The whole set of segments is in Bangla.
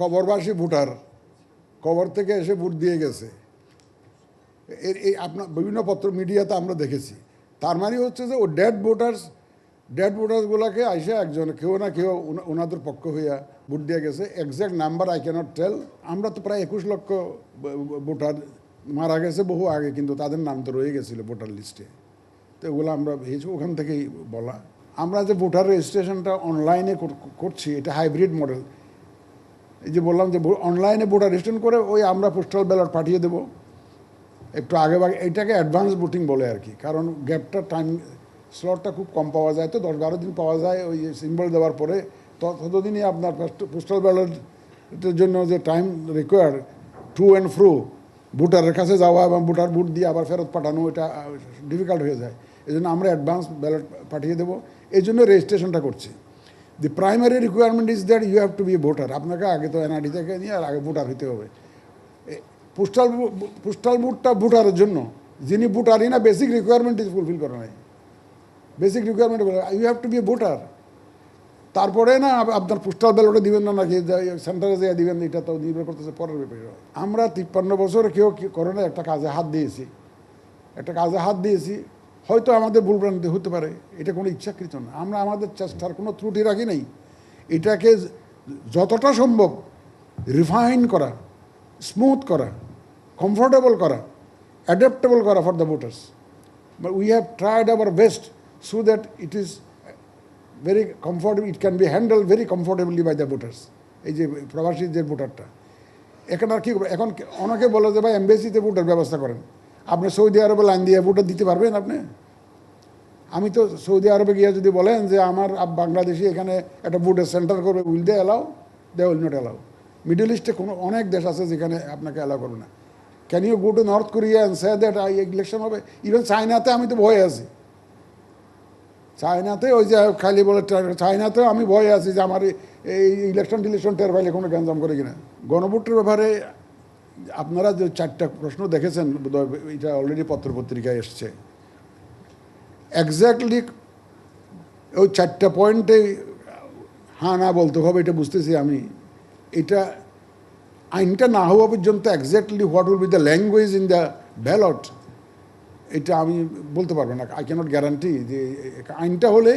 কবরবাসী ভোটার, কবর থেকে এসে ভোট দিয়ে গেছে। এর এই আপনার বিভিন্ন পত্র মিডিয়াতে আমরা দেখেছি। তার মানে হচ্ছে যে ও ডেড ভোটার্স ডেড ভোটার্সগুলোকে আইসে একজন, কেউ না কেউ ওনা- ওনাদের পক্ষ হইয়া ভোট দিয়ে গেছে। Exact number I cannot tell আমরা তো প্রায় একুশ লক্ষ ভোটার মারা গেছে বহু আগে, কিন্তু তাদের নাম তো রয়ে গেছিল ভোটার লিস্টে। তো এগুলো আমরা ভেবেছি, ওখান থেকেই বলা। আমরা যে ভোটার রেজিস্ট্রেশনটা অনলাইনে করছি, এটা হাইব্রিড মডেল এই যে বললাম যে অনলাইনে ভোটার রেজিস্ট্রেশন করে ওই আমরা পোস্টাল ব্যালট পাঠিয়ে দেবো। একটু আগে ভাগে এইটাকে অ্যাডভান্স বুটিং বলে আর কি। কারণ গ্যাপটা টাইম স্লটটা খুব কম পাওয়া যায়। তো দশ বারো দিন পাওয়া যায় ওই সিম্বল দেওয়ার পরে। ততদিনই আপনার পোস্টাল ব্যালটের জন্য যে time require to and fro ভোটারের কাছে যাওয়া এবং ভোটার ভোট দিয়ে আবার ফেরত পাঠানো, এটা ডিফিকাল্ট হয়ে যায়। এই জন্য আমরা অ্যাডভান্স ব্যালট পাঠিয়ে দেবো। এই জন্য রেজিস্ট্রেশনটা করছি। The primary requirement is that you have to be voter আপনাকে আগে তো এনআরডি থেকে নিয়ে আর আগে ভোটার হতে হবে। পোস্টাল পোস্টাল বুটটা ভোটারের জন্য। যিনি ভোটারই না বেসিক রিকোয়ারমেন্ট ইজ ফুলফিল করে নাই। Basic requirement you have to be voter তারপরে না আপনার পোস্টাল ব্যালটে দিবেন না নাকি সেন্টারে যেয়ে দিবেন এটা তো নির্ভর করতেছে পরের ব্যাপারে। আমরা তিপ্পান্ন বছর কেউ করে না একটা কাজে হাত দিয়েছি। একটা কাজে হাত দিয়েছি। হয়তো আমাদের ভুলভ্রান্তি হতে পারে এটা কোনো ইচ্ছাকৃত না। আমরা আমাদের চেষ্টার কোনো ত্রুটি রাখি নাই। এটাকে যতটা সম্ভব রিফাইন করা স্মুথ করা কমফোর্টেবল করা অ্যাডাপ্টেবল করা for the voters But we have tried our best so that it is very comfortable, it can be handled very comfortably by the voters. এই যে প্রবাসী যে ভোটারটা। এখানে আর কি? এখন অনেকে বলে যে ভাই এমবেসিতে ভোটার ব্যবস্থা করেন। আপনি সৌদি আরবে লাইন দিয়ে ভোটার দিতে পারবেন আপনি? আমি তো সৌদি আরবে গিয়ে যদি বলেন যে আমার বাংলাদেশি এখানে একটা ভোটের সেন্টার করবে will they allow they will not allow middle ইস্টে কোনো অনেক দেশ আছে যেখানে আপনাকে অ্যালাউ করবে না। Can you go to North Korea and say that I election হবে? ইভেন চায়নাতে আমি তো ভয়ে আছি। চায়নাতে ওই যে খালি বলে চায়নাতেও আমি ভয়ে আছি যে আমার এই- এই ইলেকশন টিলেকশন টের পাইলে কোনো গ্যাঞ্জাম করে কিনা। গণভোটের ব্যাপারে আপনারা যে চারটা প্রশ্ন দেখেছেন এটা অলরেডি পত্রপত্রিকায় এসছে। এক্স্যাক্টলি ওই চারটা পয়েন্টে হ্যাঁ না বলতে হবে, এটা বুঝতেছি আমি। এটা আইনটা না হওয়া পর্যন্ত exactly what will be the language in the ballot এটা আমি বলতে পারব না। আই ক্যানট গ্যারান্টি যে আইনটা হলে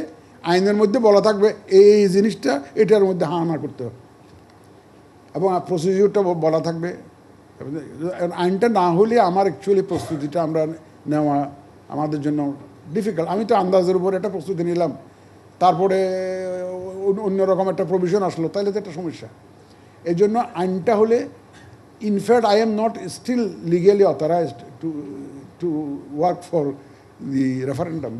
আইনের মধ্যে বলা থাকবে, এই জিনিসটা, এটার মধ্যে হা না করতে হবে। এবং প্রসিডিউরটা বলা থাকবে। আইনটা না হলে আমার অ্যাকচুয়ালি প্রস্তুতিটা আমরা নেওয়া আমাদের জন্য ডিফিকাল্ট আমি তো আন্দাজের উপর একটা প্রস্তুতি নিলাম। তারপরে অন্য- অন্যরকম একটা প্রভিশন আসলো তাহলে তো একটা সমস্যা। এই জন্য আইনটা হলে in fact I am not still legally authorised to to work for the referendum